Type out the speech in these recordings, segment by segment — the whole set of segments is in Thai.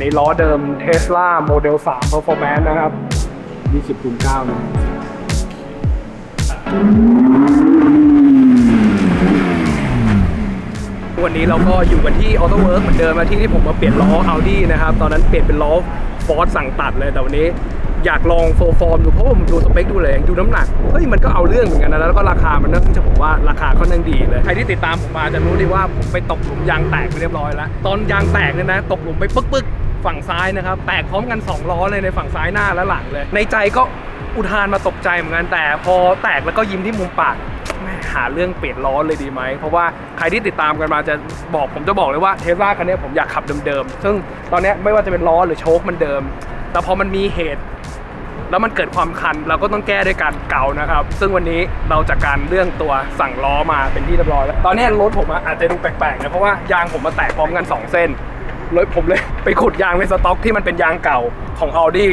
ในล้อเดิม Tesla Model 3 Performance นะครับ 20คูณ9นะวันนี้เราก็อยู่กันที่ Auto Work เหมือนเดิมนะที่ที่ผมมาเปลี่ยนล้อ Audi นะครับ ตอนนั้นเปลี่ยนเป็นล้อ Ford สั่งตัดเลยแต่วันนี้อยากลองโฟฟอร์มดูเพราะว่าผมดูสเปคดูเลยดูน้ำหนักเฮ้ยมันก็เอาเรื่องเหมือนกันนะแล้วก็ราคามันน่าจะผมว่าราคาค่อนข้างดีเลยใครที่ติดตามผมมาจะรู้ดีว่าผมไปตกหลุมยางแตกไปเรียบร้อยแล้ว ตอนยางแตกเนี่ยนะ ตกหลุมไปปึ๊กปึ๊กๆ ฝั่งซ้ายนะครับ แตกพร้อมกันสองล้อเลยในฝั่งซ้ายหน้าและหลังเลย ในใจก็อุทานมาตกใจเหมือนกันแต่พอแตกแล้วก็ยิ้มที่มุมปากแม่หาเรื่องเปลี่ยนล้อเลยดีไหม เพราะว่าใครที่ติดตามกันมาจะบอกผมจะบอกเลยว่าเทสลาคันนี้ผมอยากขับเดิมๆ ซึ่งตอนนี้ไม่ว่าจะเป็นล้อหรือโชคมันเดิม แต่พอมันมีเหตุ แล้วมันเกิดความคันเราก็ต้องแก้ด้วยการเกานะครับ ซึ่งวันนี้เราจากการเรื่องตัวสั่งล้อมาเป็นที่เรียบร้อยแล้วตอนนี้รถผมอะอาจจะดูแปลกๆนะเพราะว่ายางผมมาแตกพร้อมกัน 2 เส้น รถผมเลยไปขุดยางในสต็อกที่มันเป็นยางเก่าของ Audi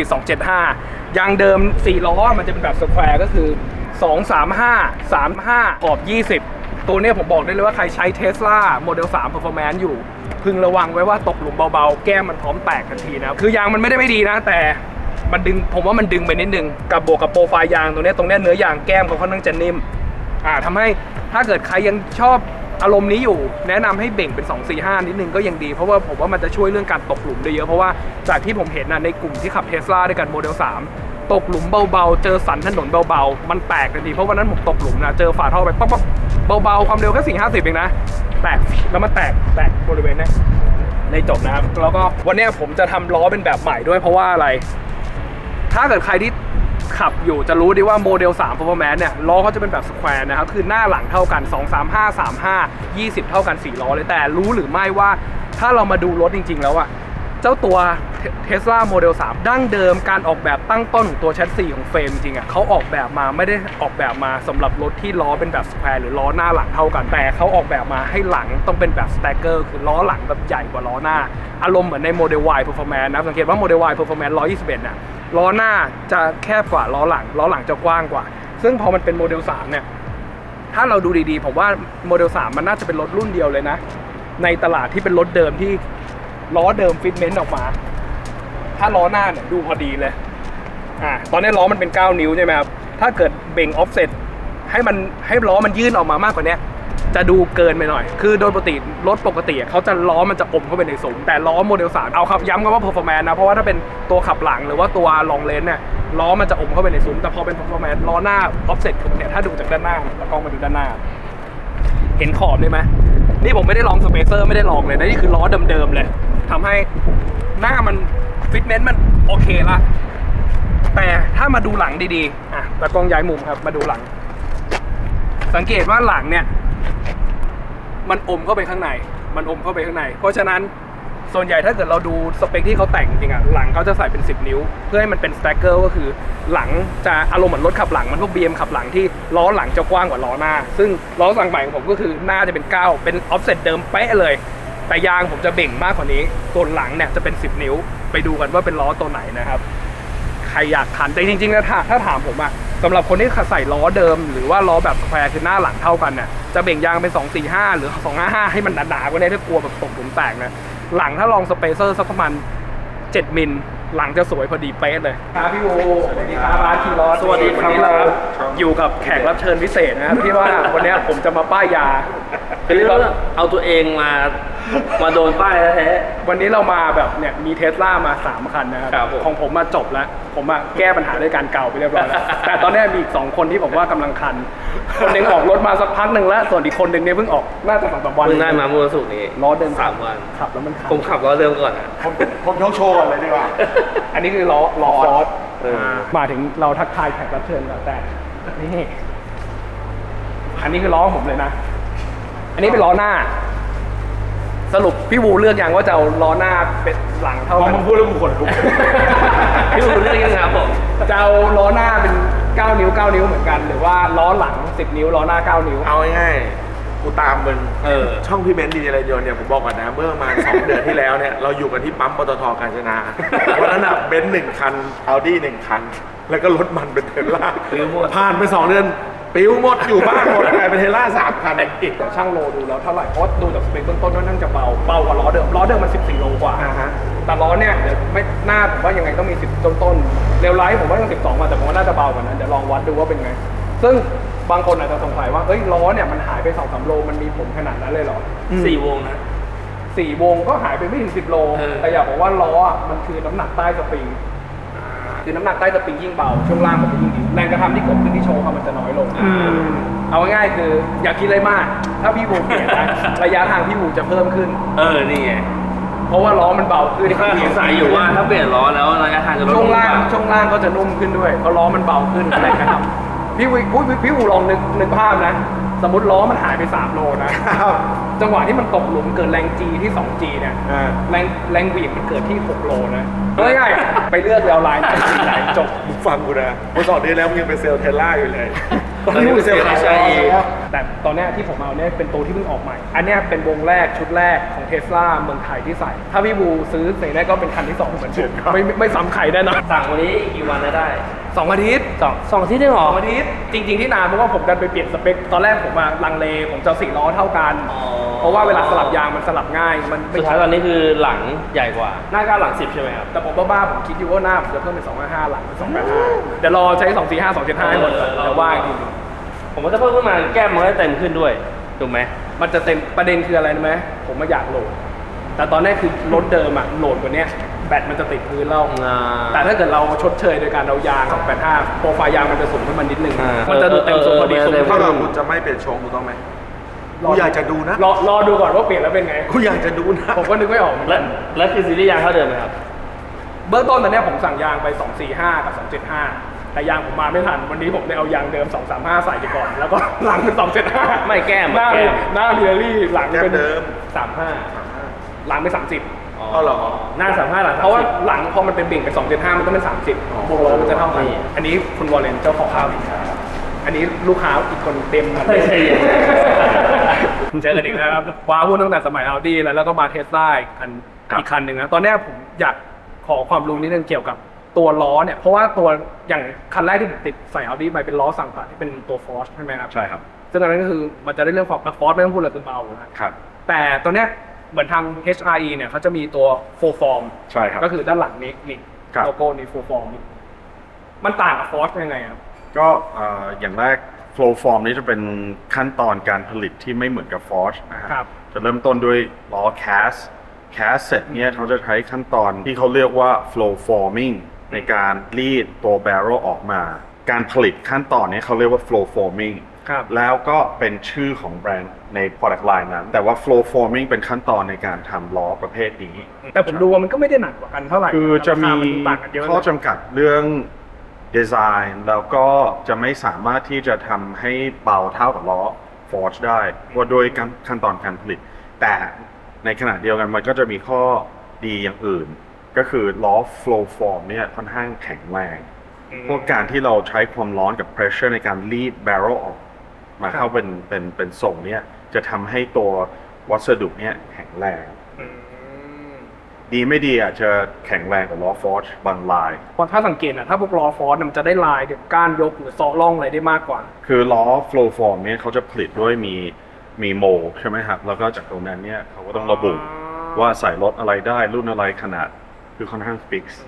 275 ยางเดิม 4 ล้อมันจะเป็นแบบสแควร์ก็คือ 235 35ขอบ 20 ตัวเนี้ยผมบอกได้เลยว่าใครใช้ Tesla Model 3 Performance อยู่ พึงระวังไว้ว่าตกหลุมเบาๆ แก้มมันพร้อมแตกทันทีนะ คือยางมันไม่ได้ไม่ดีนะ แต่มันดึงผมว่ามันดึงไปนิดนึง กับบวกกับโปรไฟล์ยางตรงเนี้ยตรงเนี้ยเนื้อยางแก้มเขาค่อนข้างจะนิ่มอ่าทำให้ถ้าเกิดใครยังชอบ อารมณ์นี้อยู่แนะนำให้เบ่งเป็น 2 4 5 นิดนึงก็ยังดี เพราะว่าผมว่ามันจะช่วยเรื่องการตกหลุมได้เยอะ เพราะว่าจากที่ผมเห็นนะในกลุ่มที่ขับเทสลาด้วยกันโมเดล 3 ตกหลุมเบาๆ เจอสันถนนเบาๆ มันแตกทันที เพราะวันนั้นผมตกหลุมนะเจอฝาท่อไปป๊อกๆเบาๆ ความเร็วแค่สี่ห้าสิบเองนะ แตกแล้วมันแตกแตกบริเวณนี้ในจบนะครับแล้วก็วันนี้ผมจะทำล้อเป็นแบบใหม่ด้วยเพราะว่าอะไร ถ้าเกิดใครที่ ขับอยู่จะรู้ดีว่าโมเดล3 Performance เนี่ยล้อเขาจะเป็นแบบสแควร์นะครับคือหน้าหลังเท่ากัน 2 3 5 3 5 20 เท่ากัน 4 ล้อเลยแต่รู้หรือไม่ว่าถ้าเรามาดูรถจริง ๆ แล้วอะเจ้าตัว Tesla Model 3ดั้งเดิมการออกแบบตั้งต้นของตัวแชสซีของเฟรมจริงอะเขาออกแบบมาไม่ได้ออกแบบมาสำหรับรถที่ล้อเป็นแบบสแควร์หรือล้อหน้าหลังเท่ากัน แต่เขาออกแบบมาให้หลังต้องเป็นแบบสแต็กเกอร์คือล้อหลังแบบใหญ่กว่าล้อหน้า อารมณ์เหมือนใน Model Y Performance นะสังเกตว่า Model Y Performance 121น่ะ ล้อหน้าจะแคบกว่าล้อหลัง ล้อหลังจะกว้างกว่า ซึ่งพอมันเป็นโมเดล 3 เนี่ย ถ้าเราดูดีๆ ผมว่าโมเดล 3 มันน่าจะเป็นรถรุ่นเดียวเลยนะ ในตลาดที่เป็นรถเดิมที่ล้อเดิมฟิตเมนต์ออกมา ถ้าล้อหน้าเนี่ยดูพอดีเลย อ่า ตอนนี้ล้อมันเป็น 9 นิ้วใช่ไหมครับ ถ้าเกิดเบ่งออฟเซ็ตให้มันให้ล้อมันยื่นออกมามากกว่านี้ จะดูเกินไปหน่อย คือโดยปกติรถปกติเขาจะล้อมันจะอมเข้าไปในซุ้มแต่ล้อโมเดล3เอาครับย้ำกันว่า performance นะ เพราะว่าถ้าเป็นตัวขับหลังหรือว่าตัวลองเลนเนี่ยล้อมันจะอมเข้าไปในซุ้มแต่พอเป็น performance ล้อหน้า offset ผมเนี่ยถ้าดูจากด้านหน้าแล้วกล้องมาดูด้านหน้า เห็นขอบได้ไหมนี่ผมไม่ได้ลองสเปเซอร์ไม่ได้ลองเลยนะนี่คือล้อเดิมๆเลยทำให้หน้ามันฟิตเนสมันโอเคละแต่ถ้ามาดูหลังดีๆอะตากล้องย้ายมุมครับมาดูหลัง สังเกตว่าหลังเนี่ย มันอมเข้าไปข้างใน มันอมเข้าไปข้างใน เพราะฉะนั้นส่วนใหญ่ถ้าเกิดเราดูสเปคที่เขาแต่งจริงๆอะหลังเขาจะใส่เป็น 10 นิ้ว เพื่อให้มันเป็นสแต็กเกอร์ก็คือหลังจะอารมณ์เหมือนรถขับหลังมันพวก BM ขับหลังที่ล้อหลังจะกว้างกว่าล้อหน้า ซึ่งล้อสั่งใหม่ของผมก็คือหน้าจะเป็น 9 เป็นออฟเซ็ตเดิมเป๊ะเลย แต่ยางผมจะเบ่งมากกว่านี้ส่วนหลังเนี่ยจะเป็น 10 นิ้ว ไปดูกันว่าเป็นล้อตัวไหนนะครับใครอยากทันแต่จริงๆนะถ้าถ้าถามผมอะ สำหรับคนที่ใส่ล้อเดิม หรือว่าล้อแบบสแควร์คือหน้าหลังเท่ากันเนี่ยจะเบ่งยางเป็น 2 4 5 หรือ 2 5 5 ให้มันหนาๆกว่านี้ถ้ากลัวแบบตกหลุมแตกนะหลังถ้าลองสเปเซอร์สักประมาณ 7 มิลหลังจะสวยพอดีเป๊ะเลยครับพี่โอสวัสดีครับร้านคีรอสสวัสดีครับวันนี้เราอยู่กับแขกรับเชิญพิเศษนะครับที่ว่าวันนี้ผมจะมาป้ายยาเป็นเรื่องเอาตัวเองมา มาโดนป้ายแท้ วันนี้เรามาแบบเนี่ยมีเทสลามา 3 คันนะครับ ครับผมของผมมาจบแล้ว ผมมาแก้ปัญหาด้วยการเก่าไปเรียบร้อยแล้ว แต่ตอนนี้มีอีก 2 คนที่ผมว่ากำลังคัน คนหนึงออกรถมาสักพักหนึ่งแล้ว ส่วนอีกคนหนึ่งเนี่ยเพิ่งออกน่าจะสองสามๆวัน เพิ่งได้มาเมื่อวันศุกร์นี้ล้อเดินสามวัน ขับแล้วมันคัน ผมขับล้อเดิมก่อนนะผมผมยกโชว์ก่อนเลยดีกว่า อันนี้คือล้อล้อฟอสเออ มาถึงเราทักทายแขกรับเชิญแล้วแต่นี่อันนี้คือล้อของผมเลยนะ อันนี้เป็นล้อหน้า สรุปพี่วูเลือกยังว่าจะเอาล้อหน้าเป็นหลังพเท่าอกันมึงพูดแล้วกูขนลุก พี่รู้เรื่องยังครับผมจะเอาล้อหน้าเป็น 9 นิ้ว 9 นิ้วเหมือนกัน หรือว่าล้อหลัง 10 นิ้วล้อหน้า 9 นิ้ว เอาง่ายๆกูตามมึงเออ ช่องพี่เบนซ์ดีเจไรยนต์เนี่ยผมบอกก่อนนะเมื่อประมาณ 2 เดือนที่แล้วเนี่ยเราอยู่กันที่ปั๊มปตทกาญจนาวันนั้นอะเบนซ์หนึ่งคันอัลดี้หนึ่งคัน แล้วก็รถมันเป็นเทสลาปิ้วหมด ผ่านไป 2 เดือน ปิ้วหมดอยู่บ้านหมดกลายเป็นเทสลาสามคันเดี๋ยวช่างโลดูแล้วเท่าไหร่เพราะว่าดูจากสเปคเบื้องต้นว่านั่งจะเบาเบากว่าล้อเดิมล้อเดิมมัน 14 โลกว่า อ่าฮะ แต่ล้อเนี่ยเดี๋ยวไม่หน้าผมว่ายังไงต้องมี 10 ต้นต้นๆเร็วไลท์ผมว่าต้อง 12 มาแต่ผมว่าน่าจะเบากว่านั้นเดี๋ยวลองวัดดูว่าเป็นไง ซึ่งบางคนอาจจะสงสัยว่าเอ้ยล้อเนี่ยมันหายไป2อสโลมันมีผลขนาดนั้นเลยเหรอ สี่วงนะ สี่วงก็หายไปไม่ถึง10โล เออแต่อยากบอกว่าล้ออะมันคือน้ำหนักใต้สปริง คือน้ำหนักใต้สปริงยิ่งเบาช่วงล่างมันจะยิ่งดีแรงกระทำที่เกิดขึ้นที่โชว์ครับมันจะน้อยลงเอาง่ายๆคืออย่าคิดอะไรมาก ถ้าพี่บูมเปลี่ยนนะ ระยะทางพี่บูมจะเพิ่มขึ้น เออ นี่ไงเพราะว่าล้อมันเบาขึ้นก็สงสัยอยู่ว่าถ้าเปลี่ยนล้อแล้วระยะทางจะลดช่วงล่างหรือเปช่วงล่างก็จะนุ่มขึ้นด้วยเพราะล้อมันเบาขึ้นอะไรนะครับพี่วิพี่พี่วูลองนึกนึกภาพนะ สมมติล้อมันหายไป 3 โลนะ ครับ จังหวะที่มันตกหลุมเกิดแรง G ที่ 2G เนี่ย อ่า แรงแรงเหวี่ยงมันเกิดที่ 6 โลนะง่ายๆไปเลือกแล้วไลน์ไหนไหนจบ มึงฟังกูนะเมื่อสองเดือนแล้วมึงยังเป็นเซลล์เทสล่าอยู่เลย ตอนนี้เป็นเซลล์ HIE แต่ตอนเนี้ยที่ผมเอาเนี่ยเป็นตัวที่เพิ่งออกใหม่ อันเนี้ยเป็นวงแรกชุดแรกของเทสลาเมืองไทยที่ใส่ ถ้าพี่บูซื้อเสร็จแรกก็เป็นคันที่สองเหมือนผมไม่ไม่ไม่ซ้ำใครแน่นอนสั่งวันนี้อีกกี่วันจะได้ สองอาทิตย์สองสองที่ได้หรสอองอาทิตย์จริง ๆที่นานเพราะว่าผมดันไปเปลี่ยนสเปคตอนแรกผมมาลังเลผมจะเอาสี่ล้อเท่ากันอ๋อเพราะว่าเวลาสลับยางมันสลับง่าย มันไม่สุดท้ายตอนนี้คือหลังใหญ่กว่า หน้าก้าวหลังสิบใช่ไหมครับ แต่ผมบ้าๆผมคิดอยู่ว่าหน้าผมจะเพิ่มเป็นสองห้าหลังเป็นสองแปดห้าเดี๋ยวรอใช้สองสี่ห้าสองเจ็ดห้าให้หมดก่อนเออเดี๋ยวว่าอีกทีหนึ่ง ผมว่าถ้าเพิ่มขึ้นมาแก้มมันก็เต็มขึ้นด้วยถูกไหมมันจะเต็มประเด็นคืออะไรรู้ไหมผมมาอยากโหลด แต่ตอนนี้คือรถเดิมอะโหลดกว่าเนี้ยแบตมันจะติดพื้นแล้วอ่าแต่ถ้าเกิดเราชดเชยโดยการเอายาง285โปรไฟล์ยางมันจะสูงขึ้นมานิดนึงอ่ามัมันจะดูเต็มสูงพอดีเออสูงเออเท่าขึ้นกับคุณจะไม่เปลี่ยนโชงถูกต้องไหมกูอยากจะดูนะ รอรอดูก่อนว่าเปลี่ยนแล้วเป็นไงกูอยากจะดูนะ ผมก็นึกไม่ออกเหมือนและกันและคือซีรีส์ยางเท่าเดิมไหมครับ เบื้องต้นตอนเนี้ยผมสั่งยางไป 245 กับ 275 แต่ยางผมมาไม่ทัน วันนี้ผมได้เอายางเดิม 235 ใส่ไปก่อน แล้วก็หลังเป็น275ไม่แก้มหน้าแก้ม หน้าเรียลี่หลังแก้เป็นมเดิม 35 หลังเป็น 30 เอาเหรอ หน้าสามห้าหลังเพราะว่าหลังพอมันเป็นเบ่งเป็น275 มันต้องเป็น 30บวกลบมันจะเท่ากันนี่อันนี้คุณวอลเลนเจ้าของข้าวดีครับอันนี้ลูกค้าอีกคนเต็มเหมือนไม่ใช่ เจอกันอีกแล้วครับว้าวุ่นตั้งแต่สมัยอาดีแล้วแล้วก็มาเทสลาอีกคันครับ อีกคันหนึ่งนะตอนเนี้ยผมอยากขอความรู้นิดนึงเกี่ยวกับ ตัวล้อเนี่ยเพราะว่าตัวอย่างคันแรกที่ผมติดใส่อาดีไปเป็นล้อสั่งตัดที่เป็นตัวฟอร์สใช่ไหมครับใช่ครับซึ่งอันนั้นก็คือมันจะได้เรื่องฟอร์ฟอร์สไม่ต้องพูดเลยคือเบานะครับแต่ตัวเนี้ยเหมือนทาง HRE เนี่ยเขาจะมีตัว full form ใช่ครับก็คือด้านหลังนี้นี่ครับโลโก้นี่ full form นี่มันต่างกับฟอร์สยังไงครับก็เอ่ออย่างแรก flow form นี้จะเป็นขั้นตอนการผลิตที่ไม่เหมือนกับ forge นะฮะครับจะเริ่มต้นด้วยล้อ cast cast เสร็จเนี่ยเขาจะใช้ขั้นตอนที่เขาเรียกว่า flow forming ในการรีดตัว barrel ออกมา การผลิตขั้นตอนนี้เขาเรียกว่า flow forming ครับแล้วก็เป็นชื่อของแบรนด์ใน product line นั้น แต่ว่า flow forming เป็นขั้นตอนในการทำล้อประเภทนี้ แต่ผมดูว่ามันก็ไม่ได้หนักกว่ากันเท่าไหร่คือจะมีราคามันต่างกันเยอะข้อนะจำกัดเรื่องดีไซน์แล้วก็จะไม่สามารถที่จะทำให้เบาเท่ากับล้อ Forge ได้ว่าโดยการขั้นตอนการผลิต แต่ในขณะเดียวกันมันก็จะมีข้อดีอย่างอื่น ก็คือล้อ flow form เนี่ยค่อนข้างแข็งแรงพวกการที่เราใช้ความร้อนกับ pressure ในการรีด barrel ออกมาเข้าเป็นเป็นเป็นส่งเนี่ยจะทำให้ตัววัสดุเนี่ยแข็งแรงอืมดีไม่ดีอาจจะแข็งแรงกว่าล้อ Forge บางลายเพราะถ้าสังเกตนะถ้าพวกล้อฟอร์สเนี่ยมันจะได้ลายเดี๋ยวก้านยกหรือซอล่องอะไรได้มากกว่า คือล้อ flow form เนี่ยเขาจะผลิตด้วยมีมีโมใช่ไหมครับแล้วก็จากตรงนั้นเนี่ยเขาก็ต้องระบุอ๋อว่าใส่รถอะไรได้รุ่นอะไรขนาด คือค่อนข้างฟิกซ์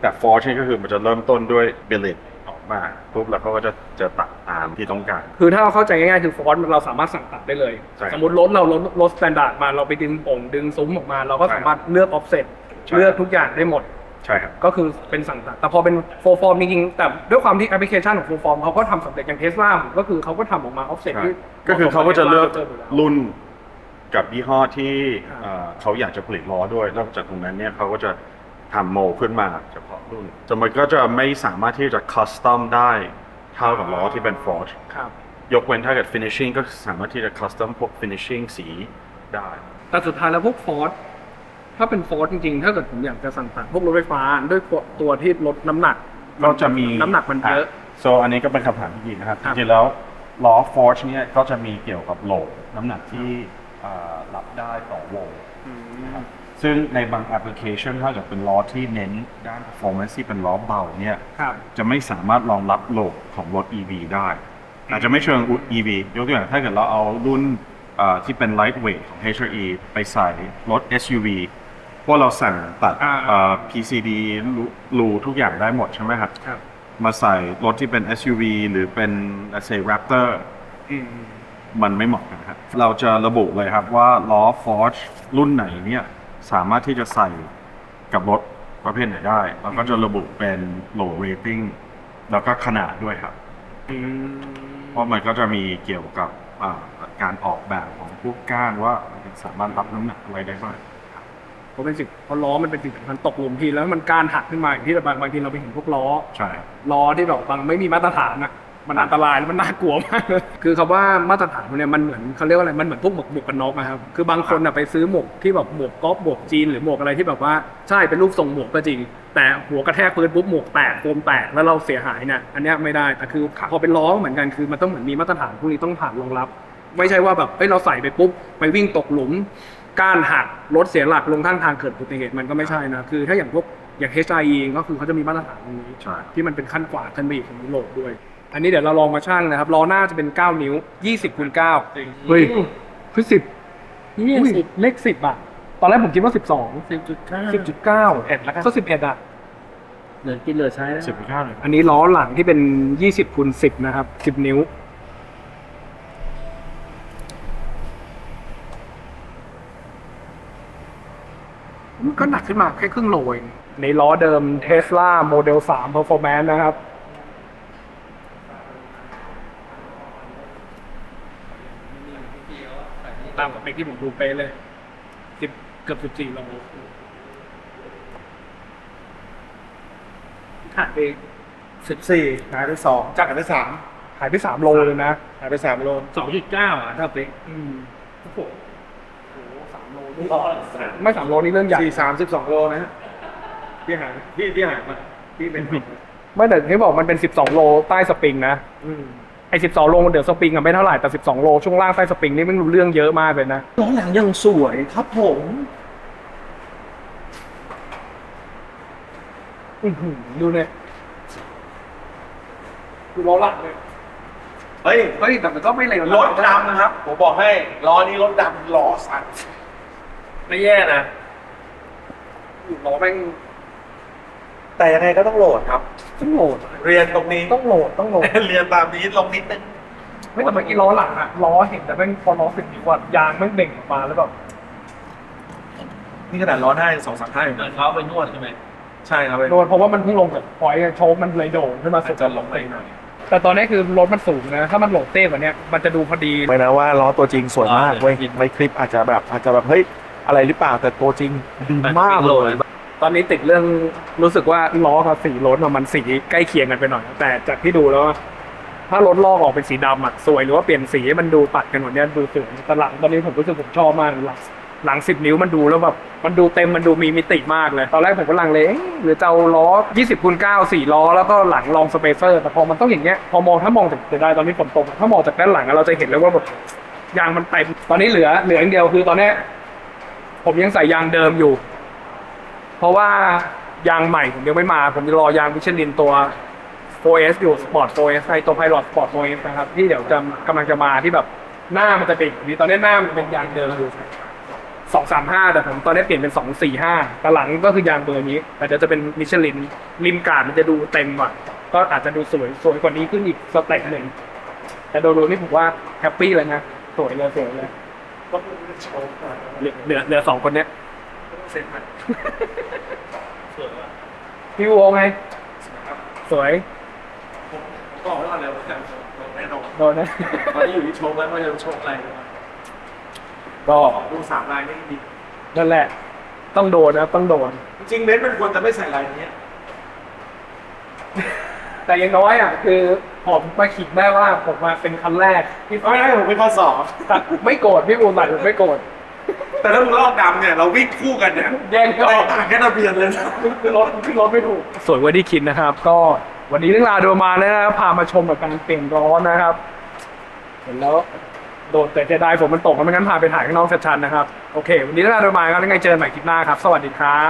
แต่ Forge นี่ก็คือมันจะเริ่มต้นด้วย billet ออกมาปุ๊บแล้วเขาก็จะจะตัดตามที่ต้องการ คือถ้าเราเข้าใจง่ายๆคือฟอร์สเราสามารถสั่งตัดได้เลย ใช่สมมติรถเรารถรถสแตนดาร์ดมาเราไปดึงโป่งดึงซุ้มออกมา เราก็ใช่สามารถเลือกออฟเซ็ตใช่ เลือกทุกอย่างได้หมด ใช่ครับ ก็คือเป็นสั่งตัด แต่พอเป็นโฟฟอร์มจริงๆแต่ด้วยความที่แอปพลิเคชันของโฟฟอร์มเขาก็ทำสำเร็จอย่างเทสลาก็คือเขาก็ทำออกมาออฟเซ็ตใช่ที่ก็คือเขาก็จะเลือกจออยู่แล้วรุ่น กับยี่ห้อที่ครับเอ่อเขาอยากจะผลิตล้อด้วยแล้วจากตรงนั้นเนี่ยเขาก็จะทำโมขึ้นมาเฉพาะรุ่นแต่มันก็จะไม่สามารถที่จะคัสตอมได้เท่ากับล้อที่เป็น Forge ครับ ยกเว้นถ้าเกิด finishing ก็สามารถที่จะ custom พวก finishing สีได้ แต่สุดท้ายแล้วพวกฟอร์สถ้าเป็นฟอร์สจริงๆ ถ้าเกิดผมอยากจะสั่งตัดพวกรถไฟฟ้าด้วยตัวที่ลดน้ำหนักก็จะมีน้ำหนักมันเยอะ โซอันนี้ก็เป็นคำถามที่ดีนะครับครัจบริงๆแล้วล้อ Forge เนี่ยก็จะมีเกี่ยวกับโหลดน้ำหนักที่เอ่อ รับได้ต่อวงนะครับซึ่งในบางแอปพลิเคชันถ้าเกิดเป็นล้อที่เน้นด้าน performance ที่เป็นล้อเบาเนี่ยครับจะไม่สามารถรองรับโหลดของรถ EV ได้ อาจจะไม่เชิง EV ยกตัวอย่างถ้าเกิดเราเอารุ่นเอ่อที่เป็น lightweight ของ HRE ไปใส่รถ SUV เพราะเราสั่งตัดอ่าเอ่อ PCD รูรูทุกอย่างได้หมดใช่ไหมครับครับ มาใส่รถที่เป็น SUV หรือเป็น let's say Raptor อื มมันไม่เหมาะกันครับเราจะระบุเลยครับว่าล้อ Forge รุ่นไหนเนี่ยสามารถที่จะใส่กับรถประเภทไหนได้แล้วก็จะระบุเป็น low rating แล้วก็ขนาดด้วยครับอืมเพราะมันก็จะมีเกี่ยวกับอ่าการออกแบบของพวกก้านว่ามันสามารถรับน้ำหนักอะไรได้บ้างเพราะเป็นสิ่งเพราะล้อมันเป็นสิ่งสำคัญตกหลุมทีแล้วมันการหักขึ้นมาอย่างที่บางบางทีเราไปเห็นพวกล้อใช่ล้อที่แบบบางไม่มีมาตรฐานอะ มันอันตรายแล้วมันน่ากลัวมากเลยคือคำว่ามาตรฐานเนี่ยมันเหมือนเขาเรียกว่าอะไรมันเหมือนพวกหมวกหมวกกันน็อกนะครับคือบางคนอะไปซื้อหมวกที่แบบหมวกก๊อฟหมวกจีนหรือหมวกอะไรที่แบบว่าใช่เป็นรูปทรงหมวกก็จริง แต่หัวกระแทกพื้นปุ๊บหมวกแตกโฟมแตกแล้วเราเสียหายเนี่ยอันเนี้ยไม่ได้แต่คือพอเป็นล้อเหมือนกันคือมันต้องเหมือนมีมาตรฐานพวกนี้ต้องผ่านรองรับ ไม่ใช่ว่าแบบเอ้ยเราใส่ไปปุ๊บไปวิ่งตกหลุมก้านหักรถเสียหลักลงข้างทางเกิดอุบัติเหตุมันก็ไม่ใช่นะคือถ้าอย่างพวกอย่าง HIE เองก็คือเขาจะมีมาตรฐานตรงนี้ใช่ที่มันเป็นขั้นกว่าขึ้นไปอีกของยุโรปด้วย อันนี้เดี๋ยวเราลองมาชั่งนะครับล้อหน้าจะเป็น 9 นิ้ว 20คูณ9เฮ้ยคือสิบนี่อุ้ยสิบเลขสิบอะ ตอนแรกผมคิดว่า 12 สิบจุดเก้า10.9เอ็ดแล้วก็11อะ เหลือกินเหลือใช้แล้วสิบเก้าเลยอันนี้ล้อหลังที่เป็น 20คูณ10 นะครับ 10 นิ้วมันก็หนักขึ้นมาแค่ครึ่งโลเองในล้อเดิม Tesla Model 3 Performance นะครับ ตามกับ เปคที่ผมดูเป๊ะเลยสิบเกือบสิบสี่โลหายไปสิบสี่หายไปสองจากกันไปสามหายไปสามโลเลยนะหายไปสามโลสองจุดเก้าอะถ้าเป็นอืมโอ้โหสามโลนี่ไม่สามโลนี่เรื่องใหญ่สี่สามสิบสองโลนะฮะที่หายที่ที่หายมาที่เป็นไม่แต่ที่บอกมันเป็นสิบสองโลใต้สปริงนะอืม ไอ้สิบสองโลเดี๋ยวสปริงอะไม่เท่าไหร่แต่สิบสองโลช่วงล่างใต้สปริงนี่มันรู้เรื่องเยอะมากเลยนะ ล้อหลังยังสวยครับผมอื้อหือดูเนี่ยดูล้อหลังเลยเฮ้ยเฮ้ยแต่มันก็ไม่เลวนะรถดำนะครับ ผมบอกให้ล้อนี้รถดำล้อสั่นไม่แย่นะล้อแม่ง แต่ยังไงก็ต้องโหลดครับ ต้องโหลด เรียนตรงนี้ ต้องโหลด ต้องโหลด เรียนตามนี้ลงนิดนึงไม่แต่เมื่อกี้ล้อหลังอะล้อเห็นแต่แม่งพอล้อสิบนิ้วอะยางแม่งเบ่งออกมาแล้วแบบนี่ขนาดล้อหน้ายังสองสามท่าอยู่เหมือนะนเขาไปนวดใช่ไหมใช่ครับเว้ยโดนเพราะว่ามันเพิ่งลงจากพอยต์โชคมันเลยโด่งขึ้นมาสุดอาจจะลงไปหน่อย แต่ตอนนี้คือรถมันสูงนะถ้ามันโหลดเต้กว่าเนี้ยมันจะดูพอดีไม่นะว่าล้อตัวจริงสวยมากเว้ยในคลิปอาจจะแบบอาจจะแบบเฮ้ยอะไรหรือเปล่าแต่ตัวจริงดีมากเลย ตอนนี้ติดเรื่องรู้สึกว่าล้อกับสีรถอะมันสีใกล้เคียงกันไปหน่อย แต่จากที่ดูแล้ว ถ้ารถลอกออกเป็นสีดำอะสวยหรือว่าเปลี่ยนสีให้มันดูตัดกันหมดเนี้ยดูสวยแต่หลังตอนนี้ผมรู้สึกผมชอบมากหลังหลังสิบนิ้วมันดูแล้วแบบมันดูเต็มมันดูมีมิติมากเลย ตอนแรกผมก็ลังเลเอ๊ะหรือจะเอาล้อ 20คูณ9 4ล้อ แล้วก็หลังรองสเปเซอร์แต่พอมันต้องอย่างเงี้ยพอมองถ้ามองจากเสียดายตอนนี้ฝนตกถ้ามองจากด้านหลังอะเราจะเห็นเลยว่าแบบยางมันเต็มตอนนี้เหลือเหลืออย่างเดียวคือตอนนี้ผมยังใส่ยางเดิมอยู่ เพราะว่ายางใหม่ผมยังไม่มา ผมจะรอยางมิชลินตัว 4S อยู่ Sport 4S ไอตัว Pilot Sport 4S นะครับ ที่เดี๋ยวจะกำลังจะมาที่แบบหน้ามันจะเป็นอย่างนี้ตอนนี้หน้ามันเป็นยางเดิมอยู่สองสามห้าแต่ผมตอนนี้เปลี่ยนเป็นสองสี่ห้าแต่หลังก็คือยางเบอร์นี้ แต่เดี๋ยวจะเป็นมิชลินริมกาดมันจะดูเต็มกว่าก็อาจจะดูสวยสวยกว่านี้ขึ้นอีกสเต็ปหนึ่งแต่โดยรวมนี่ผมว่าแฮปปี้เลยนะสวยเลยสวยเลยเลือเหลือเหลือสองคนเนี้ย เซ็นมาพี่วัวไง สวยบอกไว้ก่อนเลยว่าแน่นอนโดนนะ ตอนนี้อยู่ที่โชว์แล้วว่าจะโชว์อะไรก็ดูสามลายไม่ดีนั่นแหละ ต้องโดนนะ ต้องโดน จริงๆเบนซ์มันควรจะไม่ใส่ลายนี้แต่อยังน้อยอะ คือผมมาขิดได้ว่าผมมาเป็นคันแรกที่ ไม่ได้ผมเป็นข้อสอบตัดไม่โกรธพี่อูนตัดผมไม่โกรธ แต่ถ้ามึงลอกดำเนี่ยเราวิ่งคู่กันเนี่ยแย่งกันแตกต่างแค่ทะเบียนเลยนะคือรถคือรถไม่ถูกสวยกว่าที่คิดนะครับ ก็วันนี้เรื่องราวโดยประมาณนี้นะครับพามาชมกับการเปลี่ยนร้อนนะครับ เห็นแล้วโดดแต่เสียดายฝนมันตกแล้วไม่งั้นพาไปถ่ายข้างนอกชัดๆนะครับ โอเค วันนี้เรื่องราวโดยประมาณก็ยังไงเจอกันใหม่คลิปหน้าครับ สวัสดีครับ